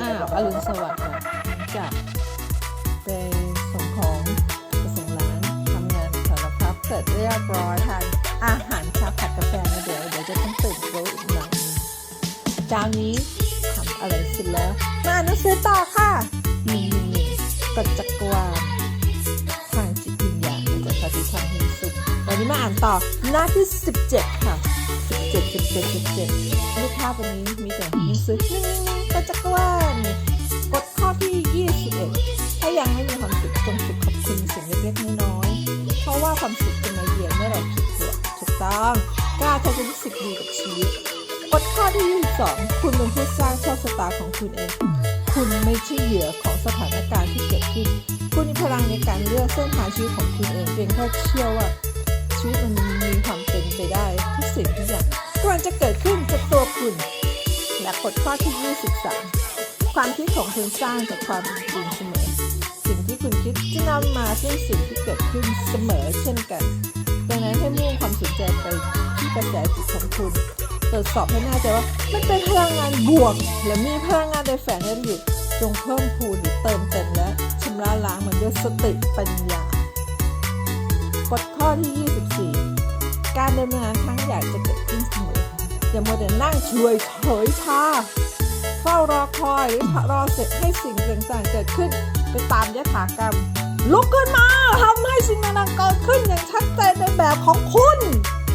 อ้าวอรุณสวัสดิ์ค่ะจากไปส่งของไปส่งร้านทำงานสารพัดเสร็จเรียบร้อยทานอาหารเช้าผัดกาแฟนะเดี๋ยวเดี๋ยวจะต้องตื่นรู้อีกหน่อยหนึงจานนี้ทำอะไรเสร็จแล้ว มาอ่านหนังสือต่อค่ะหนึ่งหนึ่งหนึ่งกฎจักรวาลทางจิตวิญญาณมาจากปฏิธรรมแห่งสุขวันนี้มาอ่านต่อหน้าที่ 17 ค่ะ 17 17 17รูปภาพวันนี้มีแต่หนังสือหนึ่งหนึ่งกฎจักรวาลกฎข้อที่21ถ้ายังไม่มีความสุขจงฝึกขอบคุณสิ่งเล็กๆน้อยๆเพราะว่าความสุขจะมาเยือนเมื่อเราคิดบวกถูกต้องกล้าที่จะรู้สึกดีกับชีวิตกฎข้อที่22คุณเป็นผู้สร้างโชคชะตาของคุณเอง คุณไม่ใช่เหยื่อของสถานการณ์ที่เกิดขึ้น คุณมีพลังในการเลือกเส้นทางชีวิตของคุณเองเพียงแค่เชื่อว่า ชีวิตมันมีความเป็นไปได้ทุกสิ่งทุกอย่างกำลังจะเกิดขึ้นกับตัวคุณ และกฎข้อที่ 23 ความคิดของคุณสร้างจากความจริงเสมอ สิ่งที่คุณคิดจะนำมาซึ่งสิ่งที่เกิดขึ้นเสมอเช่นกัน ดังนั้นให้มุ่งความสนใจไปที่กระแสจิตของคุณตรวจสอบให้แน่ใจว่ามันเป็นพลังงานบวก และมีพลังงานใดแฝงอยู่จงเพิ่มพูนหรือเติมเต็มและชำระล้างมันด้วยสติปัญญา กฎข้อที่ 24 การดำเนินงานครั้งใหญ่จะเกิดขึ้นเสมออย่ามัวแต่นั่งช่วยเฉยชาเฝ้ารอคอยหรือรอเสร็จให้สิ่งต่างๆเกิดขึ้นไปตามยถากรรม ลุกขึ้นมาทำให้สิ่งต่างๆเกิดขึ้นอย่างชัดเจนในแบบของคุณ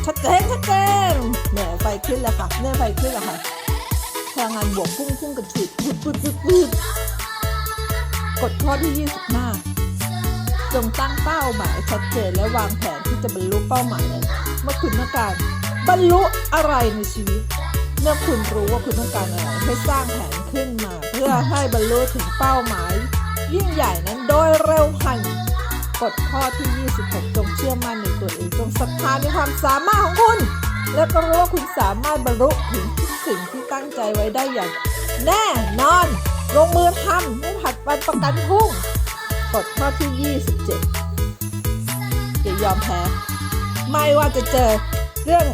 ชัดเจนชัดเจนเนี่ยไฟขึ้นแล้วค่ะเนี่ยไฟขึ้นแล้วค่ะพลังงานบวกพุ่งพุ่งกระฉุดปุดปุดปุดปุดกฎข้อที่ 25 จงตั้งเป้าหมายชัดเจนและวางแผนที่จะบรรลุเป้าหมายนั้นเมื่อคุณต้องการ บรรลุอะไรในชีวิต เมื่อคุณรู้ว่าคุณต้องการอะไรให้สร้างแผนขึ้นมา เพื่อให้บรรลุถึงเป้าหมาย ยิ่งใหญ่นั้นโดยเร็วพลันกฎข้อที่ 26 จงเชื่อมั่นในตัวเองจงศรัทธาในความสามารถของคุณ และก็รู้ว่าคุณสามารถบรรลุถึงทุกสิ่งที่ตั้งใจไว้ได้อย่าง แน่นอน ลงมือทำไม่ผัดวันประกันพรุ่ง กฎข้อที่ 27อย่ายอมแพ้ ไม่ว่าจะเจอเรื่อง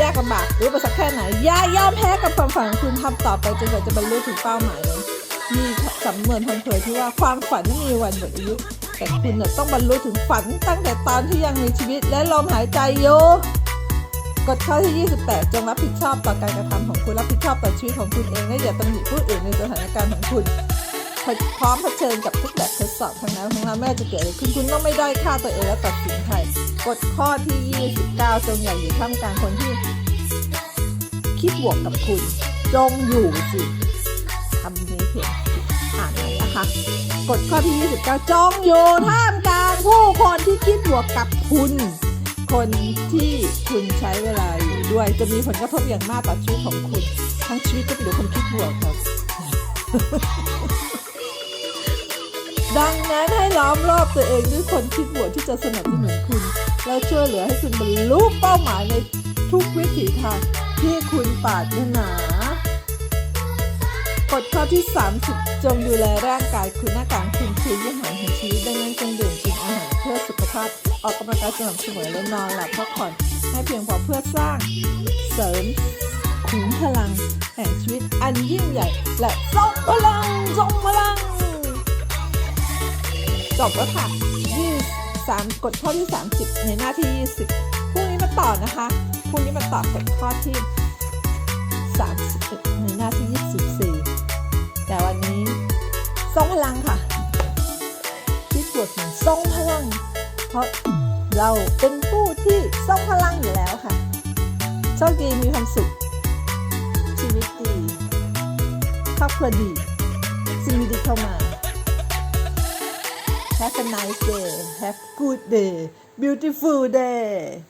ยากลำบากหรืออุปสรรคแค่ไหน อย่ายอมแพ้กับความฝันของคุณทำต่อไปจนกว่าจะบรรลุถึงเป้าหมายนั้นมีสำนวนพันเผยที่ว่าความฝันไม่มีวันหมดอายุ แต่คุณน่ะต้องบรรลุถึงฝันตั้งแต่ตอนที่ยังมีชีวิตและลมหายใจอยู่กฎข้อที่ 28 จงรับผิดชอบต่อการกระทำของคุณรับผิดชอบต่อชีวิตของคุณเองและอย่าตำหนิผู้อื่นในสถานการณ์ของคุณ พร้อมเผชิญกับทุกแบบทดสอบทั้งนั้นทั้งนั้นไม่จะเกิดอะไรขึ้นคุณต้องไม่ได้อยค่าตัวเองและตัดสินใครกฎข้อที่ 29 จงอย่าอยู่ท่ามกลางคนที่ คิดบวกกับคุณ จงอยู่สิคำนี้เพียงอ่านไหนนะคะกฎข้อที่ 29 จงอยู่ท่ามกลางผู้คนที่คิดบวกกับคุณ คนที่คุณใช้เวลาอยู่ด้วยจะมีผลกระทบอย่างมากต่อชีวิตของคุณ ทั้งชีวิตก็เป็นคนคิดบวกครับ ดังนั้นให้ล้อมรอบตัวเองด้วยคนคิดบวกที่จะสนับสนุนคุณ และช่วยเหลือให้คุณบรรลุเป้าหมายในทุกวิถีทางที่คุณปรารถนากฎข้อที่ 30 จงดูแลร่างกายคุณหน้ากางคุณคือยี่ห้อแห่งชีวิตดังนั้นจงดื่มกินอาหารเพื่อสุขภาพออกกำลังกายสม่ำเสมอและนอนหลับพักผ่อนให้เพียงพอเพื่อสร้างเสริมขุมพลังแห่งชีวิตอันยิ่งใหญ่ และทรงพลังทรงพลัง จบแล้วค่ะยี่สามกดข้อที่ 30 ในหน้าที่ 20พรุ่งนี้มาต่อนะคะพรุ่งนี้มาต่อกดข้อที่ 31 ในหน้าที่ 24 แต่วันนี้ทรงพลังค่ะที่ปวดเหมือนทรงพลัง เพราะเราเป็นผู้ที่ทรงพลังอยู่แล้วค่ะโชคดีมีความสุข ชีวิตดีครอบครัวดีสิ่งดีเข้ามา Have a nice day. Have good day. Beautiful day.